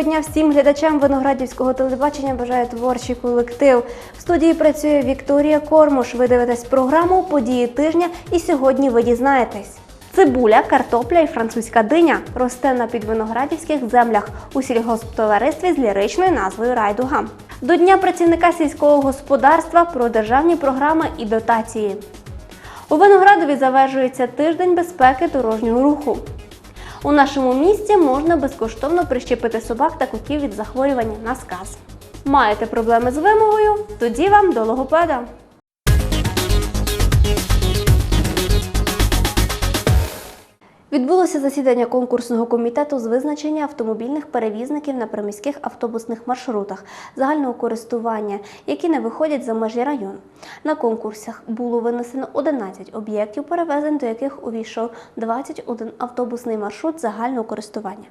Приємної породня всім глядачам виноградівського телебачення бажає творчий колектив. В студії працює Вікторія Кормуш. Ви дивитесь програму Події тижня і сьогодні ви дізнаєтесь. Цибуля, картопля і французька диня росте на підвиноградівських землях у сільгосптоваристві з ліричною назвою Райдуга. До Дня працівника сільського господарства про державні програми і дотації. У Виноградові завершується тиждень безпеки дорожнього руху. У нашому місті можна безкоштовно прищепити собак та котів від захворювання на сказ. Маєте проблеми з вимовою? Тоді вам до логопеда. Відбулося засідання конкурсного комітету з визначення автомобільних перевізників на приміських автобусних маршрутах загального користування, які не виходять за межі району. На конкурсах було винесено 11 об'єктів перевезень, до яких увійшов 21 автобусний маршрут загального користування.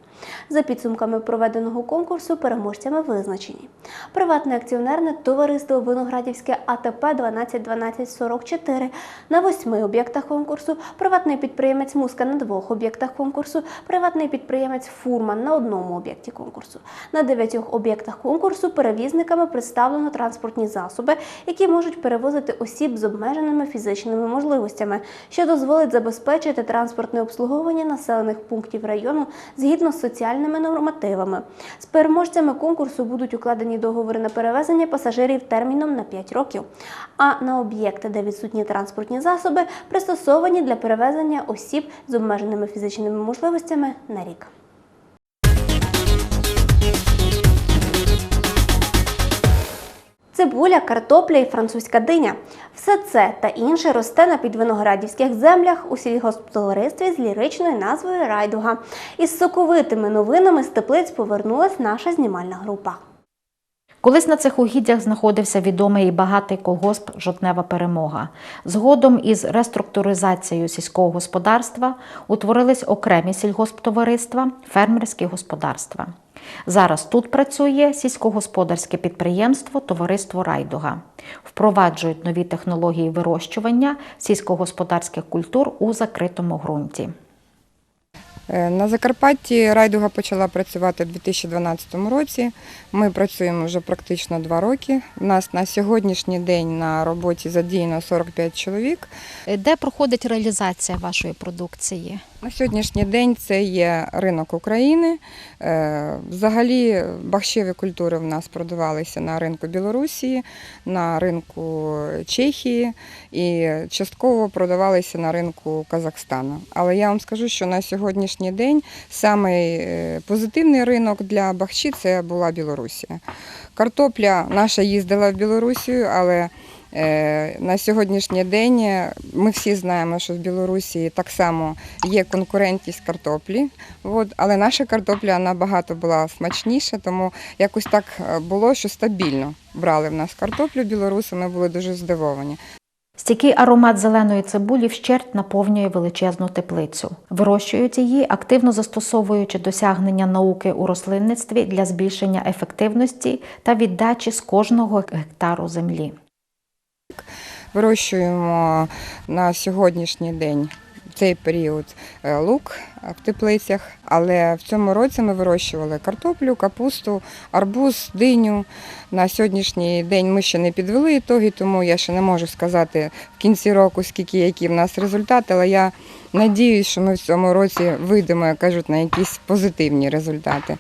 За підсумками проведеного конкурсу переможцями визначені приватне акціонерне товариство Виноградівське АТП 121244 на восьми об'єктах конкурсу, приватний підприємець Муска на двох об'єктах конкурсу, приватний підприємець Фурман на одному об'єкті конкурсу. На дев'ятьох об'єктах конкурсу перевізниками представлено транспортні засоби, які можуть перевозити осіб з обмеженими фізичними можливостями, що дозволить забезпечити транспортне обслуговування населених пунктів району згідно з соціальними нормативами. З переможцями конкурсу будуть укладені договори на перевезення пасажирів терміном на 5 років. А на об'єкти, де відсутні транспортні засоби, пристосовані для перевезення осіб з обмеженими фізичними можливостями на рік. Цибуля, картопля і французька диня. Все це та інше росте на підвиноградівських землях у сільгосптоваристві з ліричною назвою Райдуга. Із соковитими новинами з теплиць повернулась наша знімальна група. Колись на цих угіддях знаходився відомий і багатий колгосп Жовтнева перемога. Згодом із реструктуризацією сільського господарства утворились окремі сільгосптовариства, фермерські господарства. Зараз тут працює сільськогосподарське підприємство Товариство Райдуга. Впроваджують нові технології вирощування сільськогосподарських культур у закритому ґрунті. Е, На Закарпатті райдуга почала працювати у 2012 році. Ми працюємо вже практично два роки. У нас на сьогоднішній день на роботі задіяно 45 чоловік. Де проходить реалізація вашої продукції? На сьогоднішній день це є ринок України. Е, Взагалі бахчеві культури в нас продавалися на ринку Білорусі, на ринку Чехії і частково продавалися на ринку Казахстану. Але я вам скажу, що на сьогоднішній день самий е, позитивний ринок для бахчі це була Білорусія. Картопля наша їздила в Білорусію, але На сьогоднішній день е, ми всі знаємо, що в Білорусі так само є конкурентність картоплі, але наша картопля набагато була смачніша, тому якось так е, було, що стабільно брали в нас картоплю білоруси, ми були дуже здивовані. Стійкий аромат зеленої цибулі вщерть наповнює величезну теплицю. Вирощують її, активно застосовуючи досягнення науки у рослинництві для збільшення ефективності та віддачі з кожного гектару землі. Вирощуємо на сьогоднішній день цей період е, лук в теплицях, але в цьому році ми вирощували картоплю, капусту, арбуз, диню. На сьогоднішній день ми ще не підвели ітоги, тому я ще не можу сказати в кінці року, скільки які в нас результати, але я надіюсь, що ми в цьому році вийдемо, як кажуть, на якісь позитивні результати.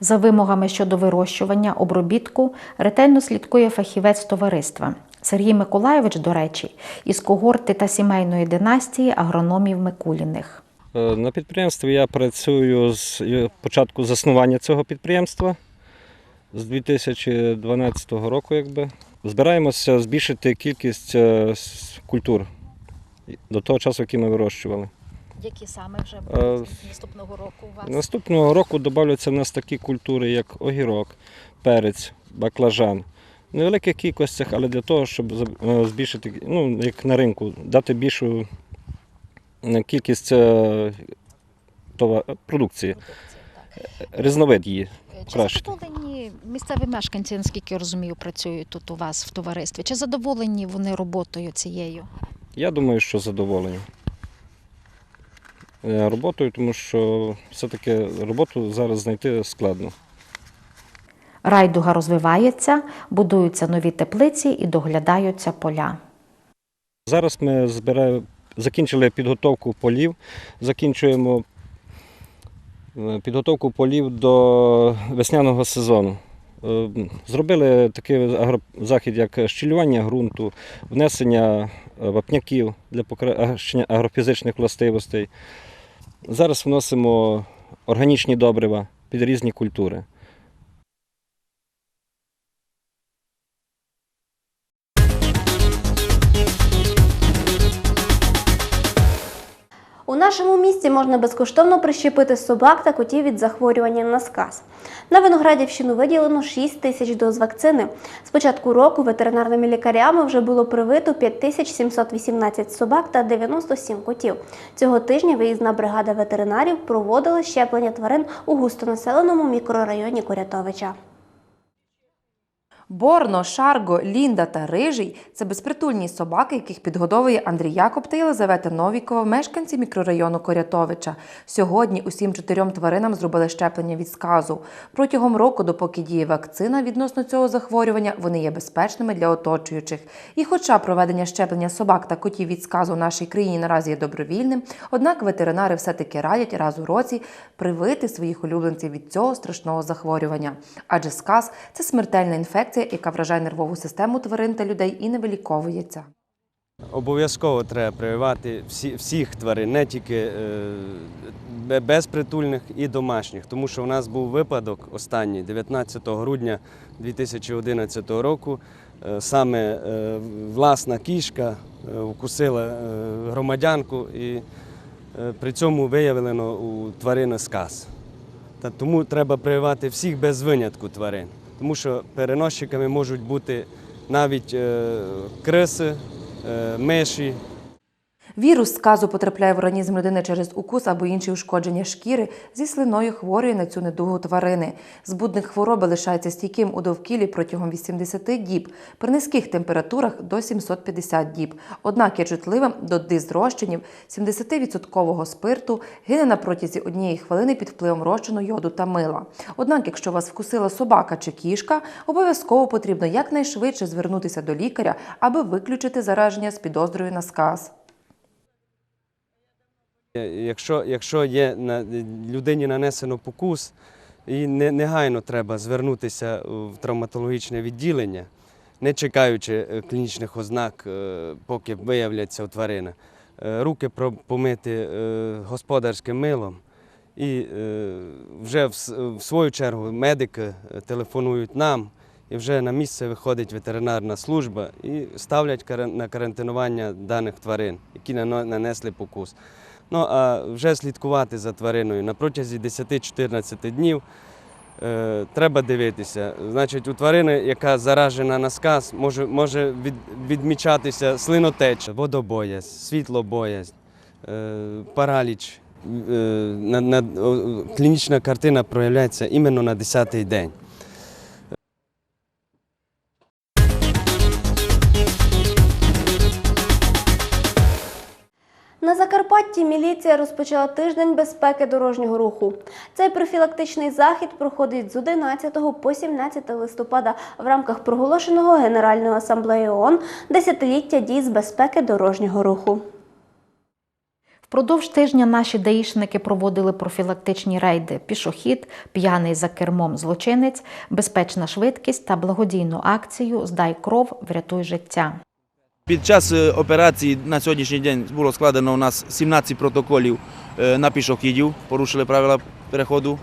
За вимогами щодо вирощування, обробітку ретельно слідкує фахівець товариства. Сергій Миколайович, до речі, із когорти та сімейної династії агрономів Микуліних. Е, На підприємстві я працюю з е, початку заснування цього підприємства з 2012 року. Якби. Збираємося збільшити кількість е, культур до того часу, який ми вирощували. Які саме вже будуть наступного року у вас? Наступного року додаються в нас такі культури, як огірок, перець, баклажан. Невеликих кількостях, але для того, щоб е, збільшити, ну, як на ринку, дати більшу е, кількість е, продукції, різновид її. Чи задоволені місцеві мешканці, наскільки я розумію, працюють тут у вас в товаристві? Чи задоволені вони роботою цією? Я думаю, що задоволені. роботою, тому що все-таки роботу зараз знайти складно. Райдуга розвивається, будуються нові теплиці і доглядаються поля. Зараз ми збираємо, закінчили підготовку полів, закінчуємо е, підготовку полів до весняного сезону. Е, Зробили такий захід, як щілювання ґрунту, внесення е, вапняків для покращення агрофізичних властивостей. Зараз вносимо органічні добрива під різні культури. Нашому місті можна безкоштовно прищепити собак та котів від захворювання на сказ. На Виноградівщину виділено 6 тисяч доз вакцини. З початку року ветеринарними лікарями вже було привито 5718 собак та 97 котів. Цього тижня виїзна бригада ветеринарів проводила щеплення тварин у густонаселеному мікрорайоні Корятовича. Борно, Шарго, Лінда та Рижий це безпритульні собаки, яких підгодовує Андрій Якоб та Єлизавета Новікова, мешканці мікрорайону Корятовича. Сьогодні усім чотирьом тваринам зробили щеплення від сказу. Протягом року, допоки діє вакцина відносно цього захворювання, вони є безпечними для оточуючих. І хоча проведення щеплення собак та котів від сказу в нашій країні наразі є добровільним, однак ветеринари все-таки радять раз у році привити своїх улюбленців від цього страшного захворювання. Адже сказ це смертельна інфекція, яка вражає нервову систему тварин та людей і не виліковується. Обов'язково треба прививати всі, всіх тварин, не тільки е, безпритульних і домашніх. Тому що в нас був випадок останній, 19 грудня 2011 року. Е, саме е, власна кішка е, вкусила е, громадянку і е, при цьому виявлено у тварини сказ. Та тому треба прививати всіх без винятку тварин, тому що переносчиками можуть бути навіть е, криси, е, миші, Вірус сказу потрапляє в організм людини через укус або інші ушкодження шкіри зі слиною хворої на цю недугу тварини. Збудник хвороби лишається стійким у довкіллі протягом 80 діб, при низьких температурах до 750 діб. Однак є чутливим до дизрозчинів 70% спирту, гине на протязі однієї хвилини під впливом розчину йоду та мила. Однак, якщо вас вкусила собака чи кішка, обов'язково потрібно якнайшвидше звернутися до лікаря, аби виключити зараження з підозрою на сказ. Якщо, якщо є на людині нанесено покус, і не, негайно треба звернутися в травматологічне відділення, не чекаючи е, клінічних ознак, е, поки виявляться у тварини. Е, Руки помити господарським милом. І вже в, свою чергу медики телефонують нам, і вже на місце виходить ветеринарна служба і ставлять на карантинування даних тварин, які нанесли покус. Ну а вже слідкувати за твариною на протязі 10-14 днів е, треба дивитися. Значить, у тварини, яка заражена на сказ, може, може від, відмічатися слинотеча, водобоязнь, світлобоязнь, е, параліч. Е, на, на, клінічна картина проявляється іменно на 10-й день. На Закарпатті міліція розпочала тиждень безпеки дорожнього руху. Цей профілактичний захід проходить з 11 по 17 листопада в рамках проголошеного Генеральною асамблеєю ООН десятиліття дій з безпеки дорожнього руху. Впродовж тижня наші даїшники проводили профілактичні рейди пішохід, п'яний за кермом злочинець, безпечна швидкість та благодійну акцію Здай кров, врятуй життя. Під час е, операції на сьогоднішній день було складено у нас 17 протоколів е, на пішохідів, порушили правила переходу.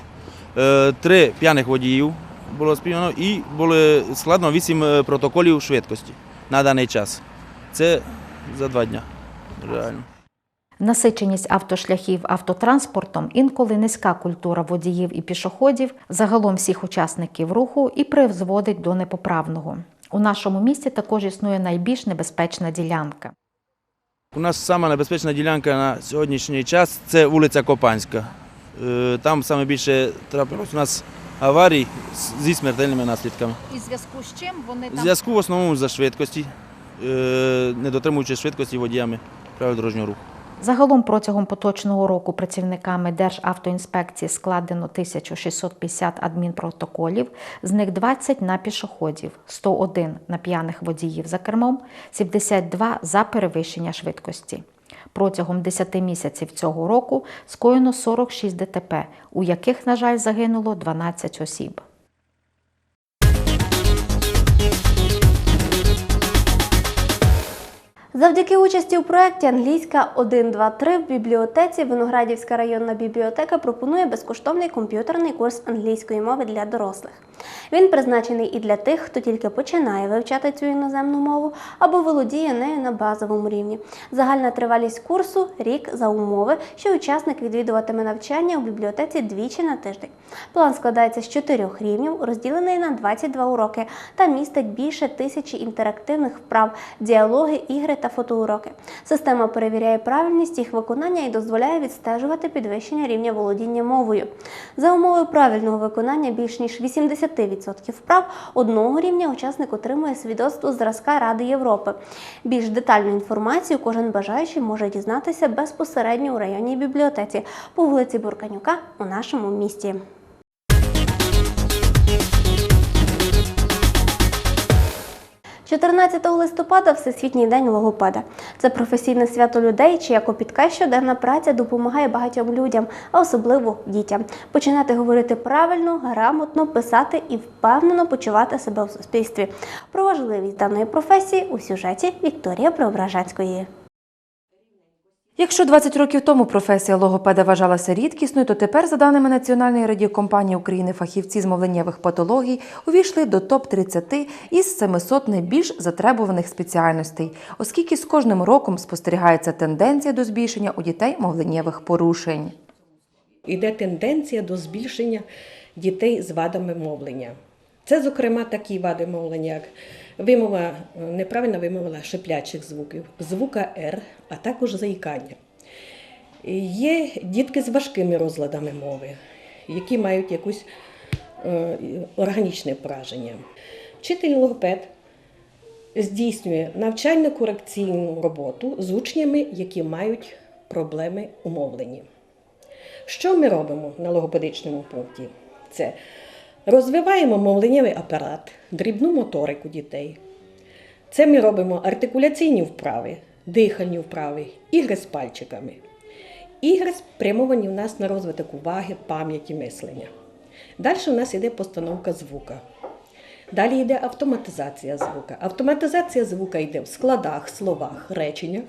Е, Три п'яних водіїв було спіймано і було складено 8 протоколів швидкості на даний час. Це за два дні. Реально. Насиченість автошляхів автотранспортом, інколи низька культура водіїв і пішоходів, загалом всіх учасників руху і призводить до непоправного. У нашому місті також існує найбільш небезпечна ділянка. У нас сама небезпечна ділянка на сьогоднішній час це вулиця Копанська. Е, Там саме більше трапилось у нас аварій зі смертельними наслідками. І зв'язку з чим вони В там зв'язку в основному за швидкості, е, не дотримуючи швидкості водіями правил дорожнього руху. Загалом протягом поточного року працівниками Державтоінспекції складено 1650 адмінпротоколів, з них 20 на пішоходів, 101 на п'яних водіїв за кермом, 72 за перевищення швидкості. Протягом 10 місяців цього року скоєно 46 ДТП, у яких, на жаль, загинуло 12 осіб. Завдяки участі у проєкті Англійська 1.2.3 в бібліотеці Виноградівська районна бібліотека пропонує безкоштовний комп'ютерний курс англійської мови для дорослих. Він призначений і для тих, хто тільки починає вивчати цю іноземну мову або володіє нею на базовому рівні. Загальна тривалість курсу рік за умови, що учасник відвідуватиме навчання у бібліотеці двічі на тиждень. План складається з чотирьох рівнів, розділений на 22 уроки та містить більше тисячі інтерактивних вправ, діалоги, ігри та фотоуроки. Система перевіряє правильність їх виконання і дозволяє відстежувати підвищення рівня володіння мовою. За умови правильного виконання більш ніж 80% вправ одного рівня учасник отримує свідоцтво зразка Ради Європи. Більш детальну інформацію кожен бажаючий може дізнатися безпосередньо у районній бібліотеці по вулиці Бурканюка у нашому місті. – 14 листопада Всесвітній день логопеда. Це професійне свято людей, чия копітка щоденна праця допомагає багатьом людям, а особливо дітям, починати говорити правильно, грамотно, писати і впевнено почувати себе в суспільстві. Про важливість даної професії у сюжеті Вікторія Преображенської. Якщо 20 років тому професія логопеда вважалася рідкісною, то тепер, за даними Національної радіокомпанії України, фахівці з мовленнєвих патологій увійшли до топ-30 із 700 найбільш затребуваних спеціальностей, оскільки з кожним роком спостерігається тенденція до збільшення у дітей мовленнєвих порушень. Іде тенденція до збільшення дітей з вадами мовлення. Це, зокрема, такі вади мовлення, як вимова, е, неправильна вимова шиплячих звуків, звука Р, а також заїкання. Є дітки з важкими розладами мови, які мають якусь е, органічне пораження. Вчитель логопед здійснює навчально-корекційну роботу з учнями, які мають проблеми у мовленні. Що ми робимо на логопедичному пункті? Це розвиваємо мовленнєвий апарат, дрібну моторику дітей. Це ми робимо артикуляційні вправи, дихальні вправи, ігри з пальчиками. Ігри спрямовані в нас на розвиток уваги, пам'яті, мислення. Далі у нас йде постановка звука. Далі йде автоматизація звука. Автоматизація звука йде в складах, словах, реченнях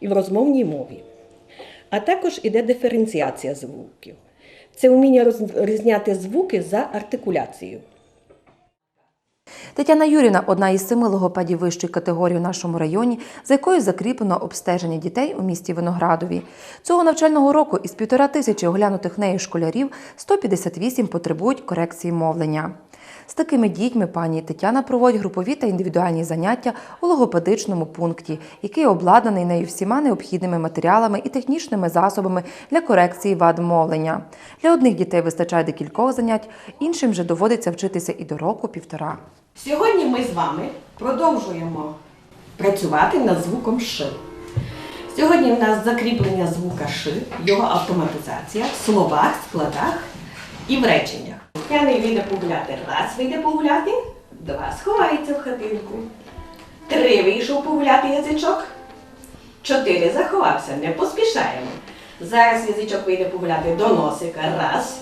і в розмовній мові. А також іде диференціація звуків. Це вміння розрізняти звуки за артикуляцією. Тетяна Юріна одна із семи логопедів вищої категорії у нашому районі, за якою закріплено обстеження дітей у місті Виноградові. Цього навчального року із півтора тисячі оглянутих нею школярів 158 потребують корекції мовлення. З такими дітьми пані Тетяна проводить групові та індивідуальні заняття у логопедичному пункті, який обладнаний нею всіма необхідними матеріалами і технічними засобами для корекції вад мовлення. Для одних дітей вистачає декількох занять, іншим же доводиться вчитися і до року півтора. Сьогодні ми з вами продовжуємо працювати над звуком Ш. Сьогодні в нас закріплення звука Ш, його автоматизація в словах, складах і в реченнях. П'яний вийде погуляти. Раз вийде погуляти, два сховається в хатинку. Три вийшов погуляти язичок. Чотири заховався, не поспішаємо. Зараз язичок вийде погуляти до носика. Раз.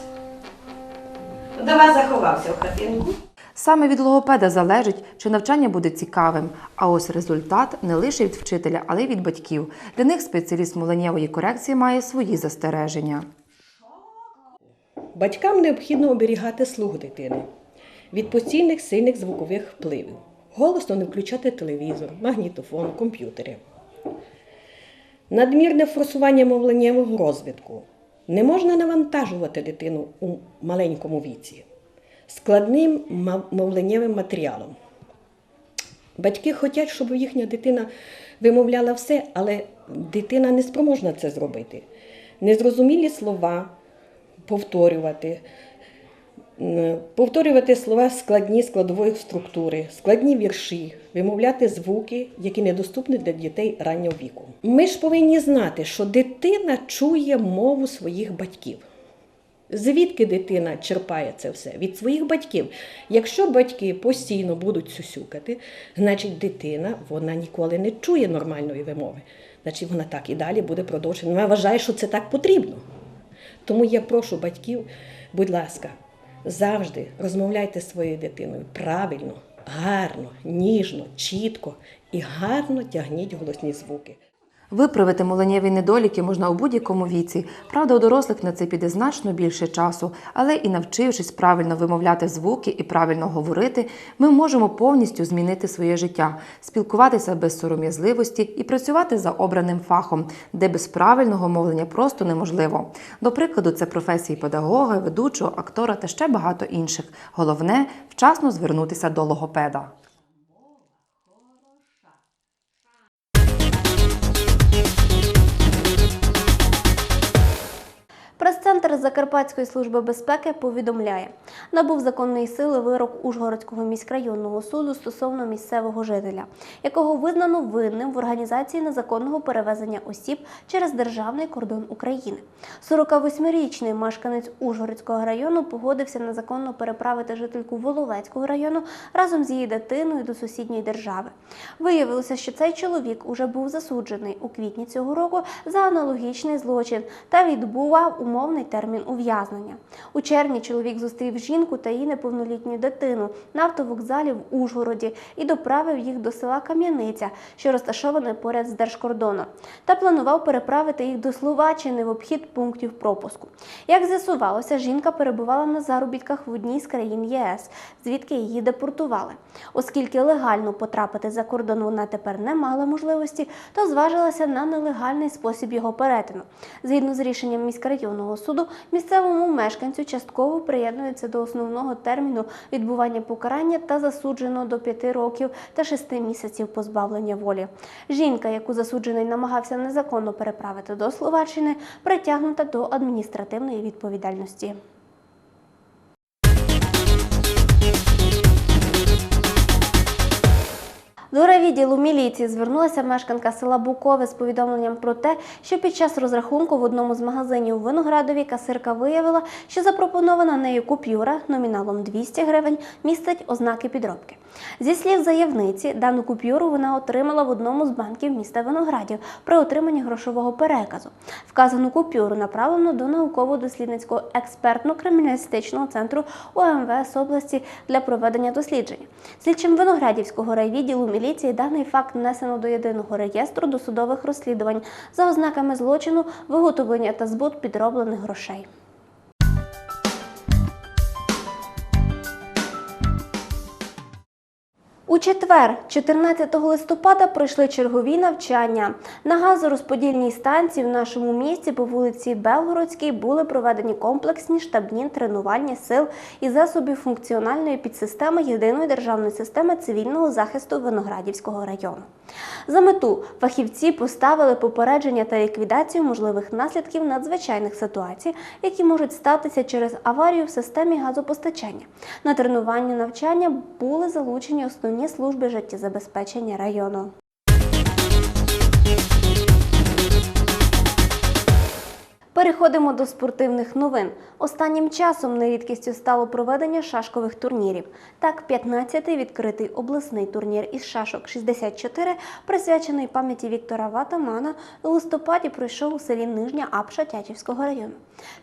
Два заховався в хатинку. Саме від логопеда залежить, чи навчання буде цікавим. А ось результат не лише від вчителя, але й від батьків. Для них спеціаліст мовленнєвої корекції має свої застереження. Батькам необхідно оберігати слух дитини від постійних сильних звукових впливів. Голосно не включати телевізор, магнітофон, комп'ютери. Надмірне форсування мовленнєвого розвитку. Не можна навантажувати дитину у маленькому віці складним мовленнєвим матеріалом. Батьки хочуть, щоб їхня дитина вимовляла все, але дитина не спроможна це зробити. Незрозумілі слова повторювати, Повторювати слова складні складової структури, складні вірші, вимовляти звуки, які недоступні для дітей раннього віку. Ми ж повинні знати, що дитина чує мову своїх батьків. Звідки дитина черпає це все? Від своїх батьків. Якщо батьки постійно будуть сюсюкати, значить дитина вона ніколи не чує нормальної вимови. Значить, вона так і далі буде продовжувати. Вона вважає, що це так потрібно. Тому я прошу батьків, будь ласка, завжди розмовляйте з своєю дитиною правильно, гарно, ніжно, чітко і гарно тягніть голосні звуки. Виправити мовленнєві недоліки можна у будь-якому віці. Правда, у дорослих на це піде значно більше часу, але і навчившись правильно вимовляти звуки і правильно говорити, ми можемо повністю змінити своє життя, спілкуватися без сором'язливості і працювати за обраним фахом, де без правильного мовлення просто неможливо. До прикладу, це професії педагога, ведучого, актора та ще багато інших. Головне вчасно звернутися до логопеда. Закарпатської служби безпеки повідомляє, набув законної сили вирок Ужгородського міськрайонного суду стосовно місцевого жителя, якого визнано винним в організації незаконного перевезення осіб через державний кордон України. 48-річний мешканець Ужгородського району погодився незаконно переправити жительку Воловецького району разом з її дитиною до сусідньої держави. Виявилося, що цей чоловік уже був засуджений у квітні цього року за аналогічний злочин та відбував умовний термін ув'язнення. У червні чоловік зустрів жінку та її неповнолітню дитину на автовокзалі в Ужгороді і доправив їх до села Кам'яниця, що розташоване поряд з держкордоном, та планував переправити їх до Словаччини в обхід пунктів пропуску. Як з'ясувалося, жінка перебувала на заробітках в одній з країн ЄС, звідки її депортували. Оскільки легально потрапити за кордон вона тепер не мала можливості, то зважилася на нелегальний спосіб його перетину. Згідно з рішенням міськрайонного суду, місцевому мешканцю частково приєднується до основного терміну відбування покарання та засуджено до 5 років та 6 місяців позбавлення волі. Жінка, яку засуджений намагався незаконно переправити до Словаччини, притягнута до адміністративної відповідальності. До райвідділу міліції звернулася мешканка села Букове з повідомленням про те, що під час розрахунку в одному з магазинів у Виноградові касирка виявила, що запропонована нею купюра номіналом 200 гривень містить ознаки підробки. Зі слів заявниці, дану купюру вона отримала в одному з банків міста Виноградів при отриманні грошового переказу. Вказану купюру направлено до науково-дослідницького експертно-криміналістичного центру УМВС області для проведення дослідження. Слідчим Виноградівського райвідділу міліції даний факт внесено до єдиного реєстру досудових розслідувань за ознаками злочину, виготовлення та збут підроблених грошей. У четвер, 14 листопада, пройшли чергові навчання. На газорозподільній станції в нашому місті по вулиці Белгородській були проведені комплексні штабні тренувальні сил і засобів функціональної підсистеми єдиної державної системи цивільного захисту Виноградівського району. За мету фахівці поставили попередження та ліквідацію можливих наслідків надзвичайних ситуацій, які можуть статися через аварію в системі газопостачання. На тренування навчання були залучені основні служби життєзабезпечення району. Переходимо до спортивних новин. Останнім часом нерідкістю стало проведення шашкових турнірів. Так, 15-й відкритий обласний турнір із шашок 64, присвячений пам'яті Віктора Ватамана, у листопаді пройшов у селі Нижня Апша Тячівського району.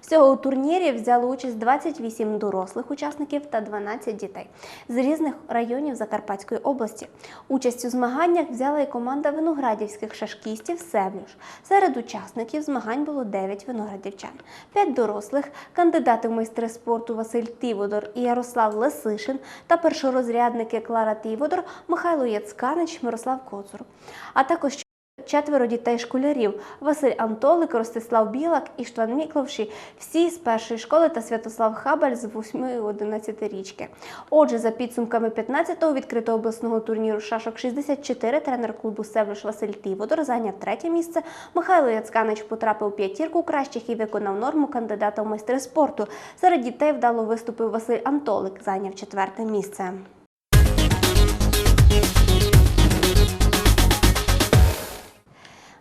Всього у турнірі взяли участь 28 дорослих учасників та 12 дітей з різних районів Закарпатської області. Участь у змаганнях взяла і команда виноградівських шашкістів Севлюш. Серед учасників змагань було 9 виноградівчан, П'ять дорослих, кандидати в майстри спорту Василь Тіводор і Ярослав Лесишин та першорозрядники Клара Тіводор, Михайло Яцканич, Мирослав Коцур, а також Четверо дітей школярів Василь Антолик, Ростислав Білак, Іштван Мікловші, всі з першої школи та Святослав Хабаль з 8-11 річки. Отже, за підсумками 15-го відкритого обласного турніру шашок 64 тренер клубу Севлюш Василь Тіводор зайняв третє місце. Михайло Яцканич потрапив у п'ятірку кращих і виконав норму кандидата в майстри спорту. Серед дітей вдало виступив Василь Антолик, зайняв четверте місце.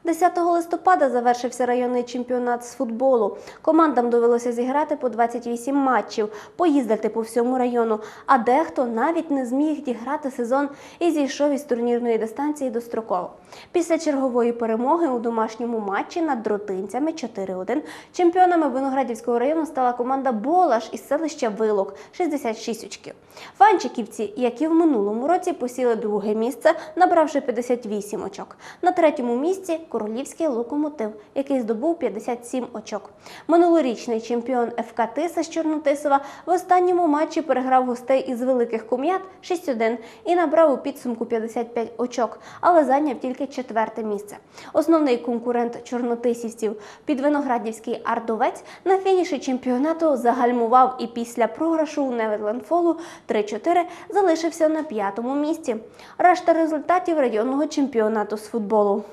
«10 листопада завершився районний чемпіонат з футболу. Командам довелося зіграти по 28 матчів, поїздити по всьому району, а дехто навіть не зміг діграти сезон і зійшов із турнірної дистанції достроково. Після чергової перемоги у домашньому матчі над дротинцями 4-1 чемпіонами Виноградівського району стала команда Болаш із селища Вилок 66 очків. Фанчиківці, як і в минулому році, посіли друге місце, набравши 58 очок. На третьому місці королівський локомотив, який здобув 57 очок. Минулорічний чемпіон ФК Тиса з Чорнотисова в останньому матчі переграв гостей із великих кум'ят 6-1 і набрав у підсумку 55 очок, але зайняв тільки четверте місце. Основний конкурент чорнотисівців підвиноградівський ардовець на фініші чемпіонату загальмував і після програшу у Неверлендфолу 3-4 залишився на п'ятому місці. Решта результатів районного чемпіонату з футболу.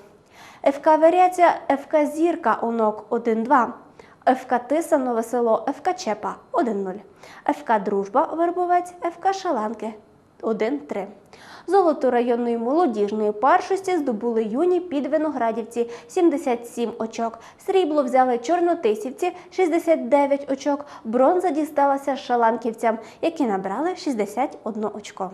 ФК Варіація, ФК Зірка Онок 1-2. ФК Тиса Нове село, ФК Чепа 1-0. ФК Дружба Вербовець, ФК Шаланки 1-3. Золото районної молодіжної першості здобули юні підвиноградівці 77 очок. Срібло взяли чорнотисівці 69 очок. Бронза дісталася шаланківцям, які набрали 61 очко.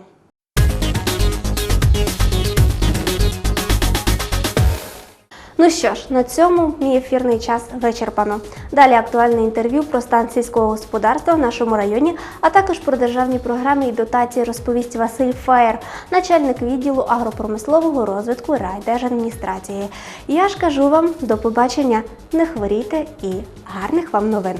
Ну що ж, на цьому мій ефірний час вичерпано. Далі актуальне інтерв'ю про стан сільського господарства в нашому районі, а також про державні програми і дотації розповість Василь Фаєр, начальник відділу агропромислового розвитку райдержадміністрації. Я ж кажу вам до побачення, не хворійте і гарних вам новин.